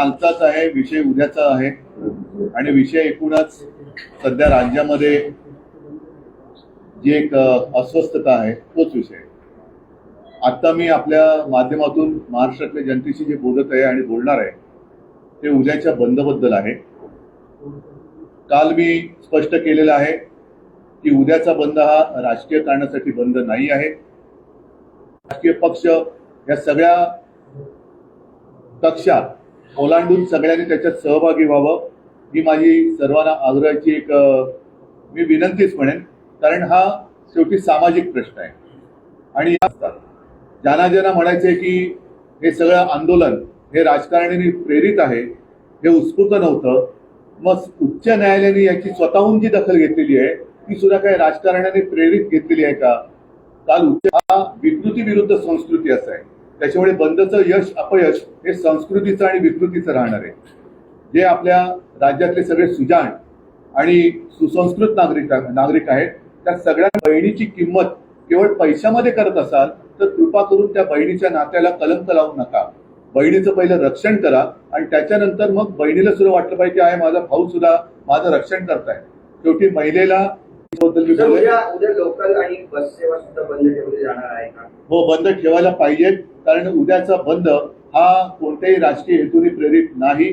कालचाच आहे विषय उद्याचा आहे. आणि विषय एकूणच सध्या राज्यामध्ये जी एक अस्वस्थता आहे तोच विषय. आत्ता आता मी आपल्या माध्यमातून महाराष्ट्रातल्या जनतेशी जे बोलत आहे आणि बोलणार आहे ते उद्याच्या बंदबद्दल आहे. काल मी स्पष्ट केलेलं आहे की उद्याचा बंद हा राजकीय कारणासाठी बंद नाही आहे. राजकीय पक्ष या सगळ्या कक्षा ओलांडून सगळ्यांनी त्याच्यात सहभागी व्हावं ही माझी सर्वांना आग्रहाची एक मी विनंतीच म्हणेन. कारण हा शेवटी सामाजिक प्रश्न आहे. आणि असतात. ज्यांना ज्यांना म्हणायचंय की हे सगळं आंदोलन हे राजकारणाने प्रेरित आहे हे उत्स्फूर्त नव्हतं. मग उच्च न्यायालयाने याची स्वतःहून जी दखल घेतलेली आहे ती सुद्धा काही राजकारण्याने प्रेरित घेतलेली आहे का? काल उच्च हा विकृती विरुद्ध संस्कृती असं आहे. त्याच्यामुळे बंदचं यश अपयश हे संस्कृतीचं आणि विकृतीचं राहणार आहे. जे आपल्या राज्यातले सगळे सुजाण आणि सुसंस्कृत नागरिक नागरिक आहेत त्या सगळ्या बहिणीची किंमत केवळ पैशामध्ये करत असाल तर कृपा करून त्या बहिणीच्या नात्याला कलंक लावू नका. बहिणीचं पहिलं रक्षण करा आणि त्याच्यानंतर मग बहिणीला सुद्धा वाटलं पाहिजे की आहे माझा भाऊ सुद्धा माझं रक्षण करताय. शेवटी महिलेला उद्या उद्या हो बंद ठेवायला पाहिजेत कारण उद्याचा बंद हा कोणत्याही राजकीय हेतूने प्रेरित नाही.